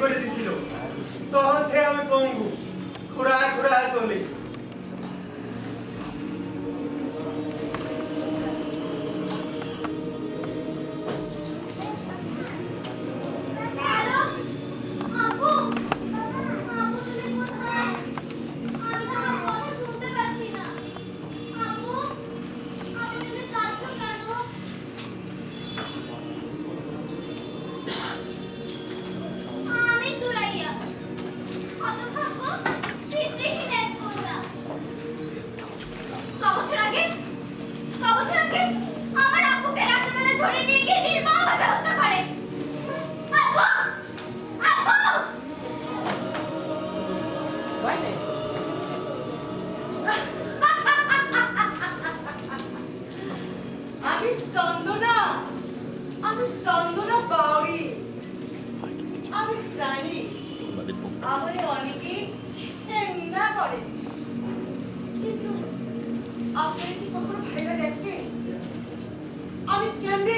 করে দিছিল। তখন থেকে আমি পঙ্গু। খুঁড়ায় খুঁড়ায় চলি। আমি চন্দনা। আমি চন্দনা বাউরি করে। কিন্তু আপনারা কি কখনো ভেবে দেখছেন আমি কেমনে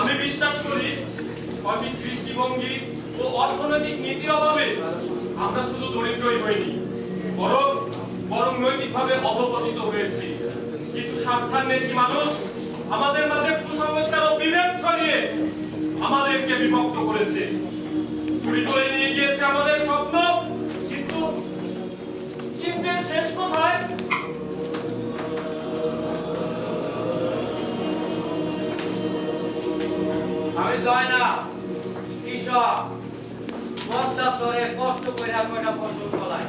আমি বিশ্বাস করি সঠিক দৃষ্টিভঙ্গি ও অর্থনৈতিক নীতির অভাবে আমরা শুধু দরিদ্রই হইনি, বরং বরং নৈতিকভাবে অধপতিত হয়েছি। কিছু স্বার্থান্বেষী মানুষ আমাদের মাঝে কুসংস্কার ও বিভেদ ছড়িয়ে আমাদেরকে বিভক্ত করেছে। চুরি করে নিয়ে গিয়েছে আমাদের স্বপ্ন, কিন্তু কিন্তু শেষ কোথায়? আমি জয় না কৃষক। পদ্মা চরে কষ্ট করে কয়টা ফসল ফলাই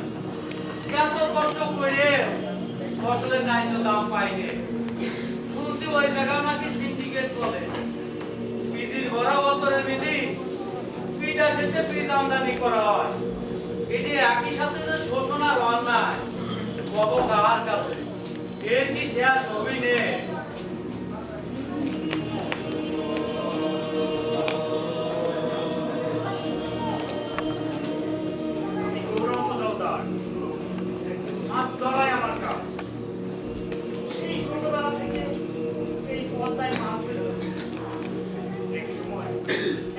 এত কষ্ট করে ফসলের ন্যায্য দাম পাইনি ওই জায়গা নাকি সিন্ডিকেট বলে। পিজির বড় বতরের বিধি বিদেশেতে পিজ আমদানি করা হয়। এটি একই সাথে যে শোষণ আর অন্যায়, কত কার কাছে? এর কি শেষ হবি নে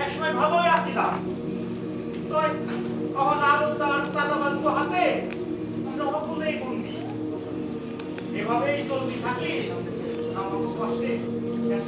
এক সময় ভালোই আছিলাম তাই তখন আলমদার চাঁদাবাজ হাতে আমরা সকলেই বন্দি। এভাবেই চলতে থাকলে আমার কষ্টে শেষ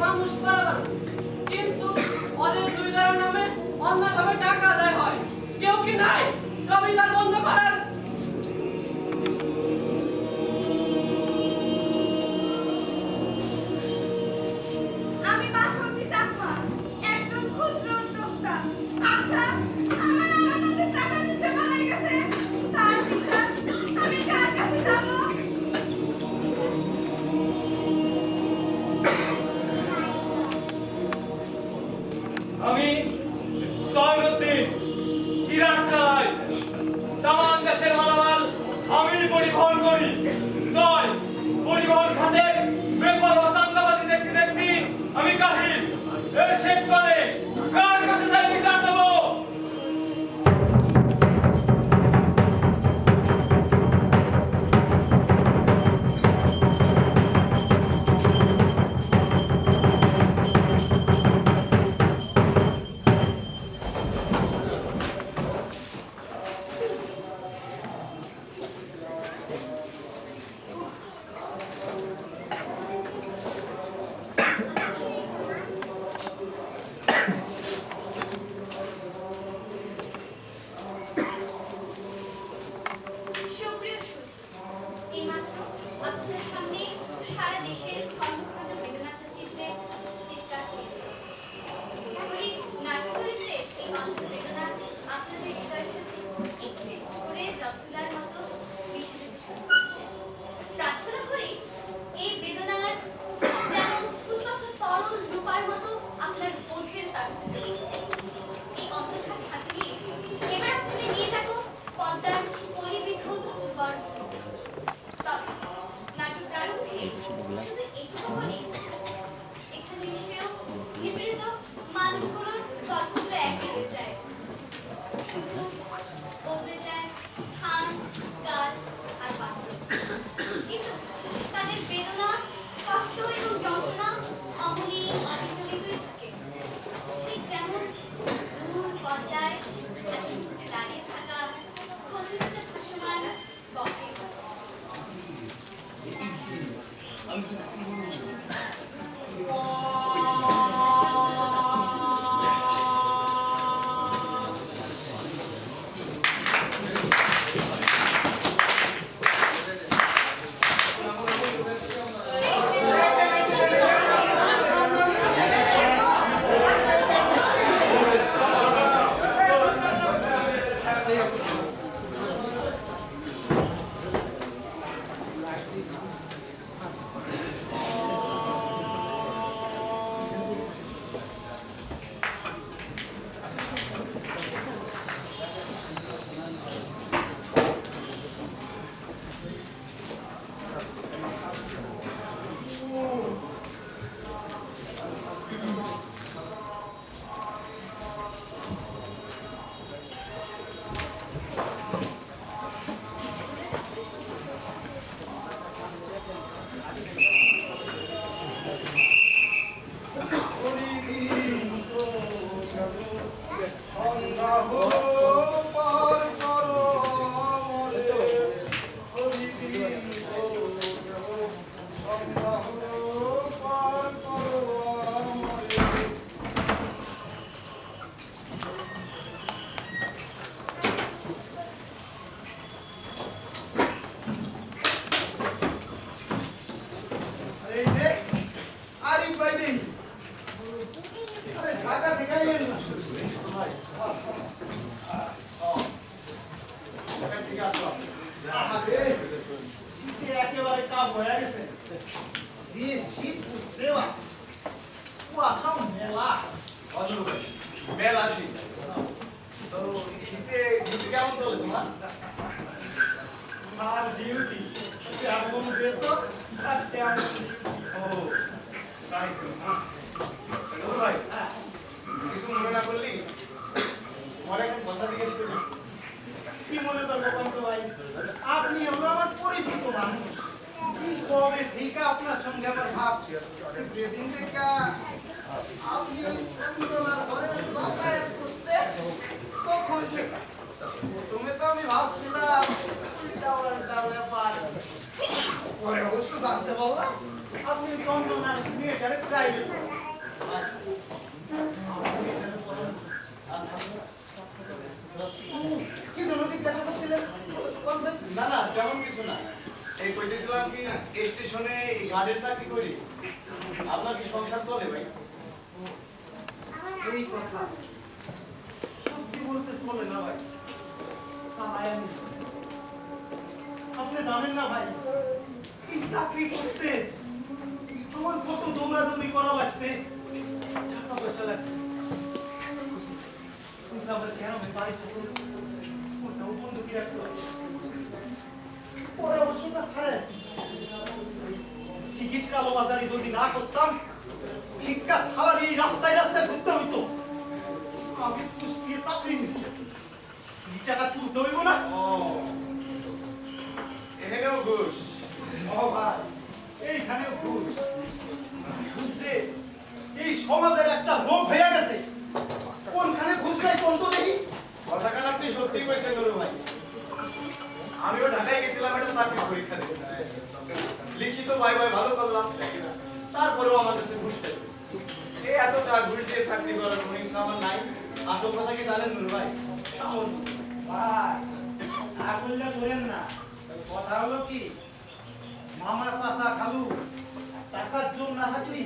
মানুষ গেল কিন্তু অনেক দুই নামে অন্যভাবে টাকা আদায় হয়। কেউ কি নাই? জমিদার বন্ধ করার মেলা শীত তো শীতে ডিউটি কেমন চলে তোমার? আর ডিউটি তেমন বেতন আর তেমন ও তাই তো। হ্যাঁ। ভাই কিছু মনে না করলি? একটা কথা জিজ্ঞেস করি। কি মনে করব ভাই? আপনি আমার পরিচিত মানুষ। আপনি রবীন্দ্রনাথ ঘরে যাতায়াত করতে তখন থেকে কি জন্য জিজ্ঞাসা করছিলেন? না না, তেমন কিছু না। কি স্টেশনে গার্ডের চাকরি করি। আপনার কি সংসার চলে ভাই? এই কথা। সত্যি বলতে চলে না ভাই। আপনি জানেন না ভাই, এই চাকরি করতে আমার কত দৌড়াদৌড়ি করা লাগছে। টাকা পয়সা লাগছে। কেন বাড়িতে চলে ওটাও রাখতে পরে অবশ্য তা ছাড়ে টিকিট কালো বাজারি যদি না করতাম ভিক্ষা খাওয়ার এই রাস্তায় রাস্তায় ঘুরতে হইতো। আমি চাকরি নিছি। এই টাকা তুলতে হইব না? এখানেও ঘুষ। ও ভাই এইখানেও ঘুষ। ঘুষ যে এই সমাজের একটা রোগ হয়ে ভাই ভাই ভালো করলাম। তারপরেও আমার কাছে ঘুষ এই এত টাকা ঘুষ দিয়ে চাকরি করার কোনো ইচ্ছা আমার নাই। আসল কথা কি জানেন নুর ভাই? সামর্থ্য। ভাই না করলে করেন না কথা হলো কি? মামা চাচা খালু টাকার জন্য না থাকলে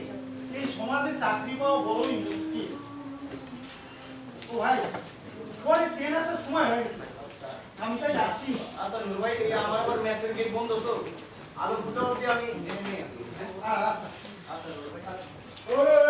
এই সমাজে চাকরি পাওয়া বড়ই মুশকিল। ও ভাই পরে ট্রেন আসার সময় হয়ে গেছে। আমি তাই আসি। আচ্ছা নুর ভাই আমার আবার মেসের গেট বন্ধ তো। আরও দুটো অব্দি আমি জেনে নিয়ে আসি হ্যাঁ? আচ্ছা আচ্ছা নুর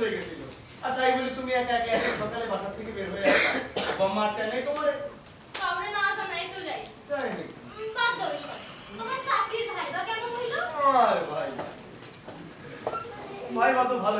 হয়ে গেছিল। আর তাই বলি তুমি একা একা একা সকালে বাসা থেকে বের হয়ে আসা বম্মা ট্রেনে তোমার। কাউরে না আসা নাই তো যাই তাই বাদ দাও এসব তোমার সাথীর ভাই বা কেমন হইল? আরে ভাই। ভাই বা ভালো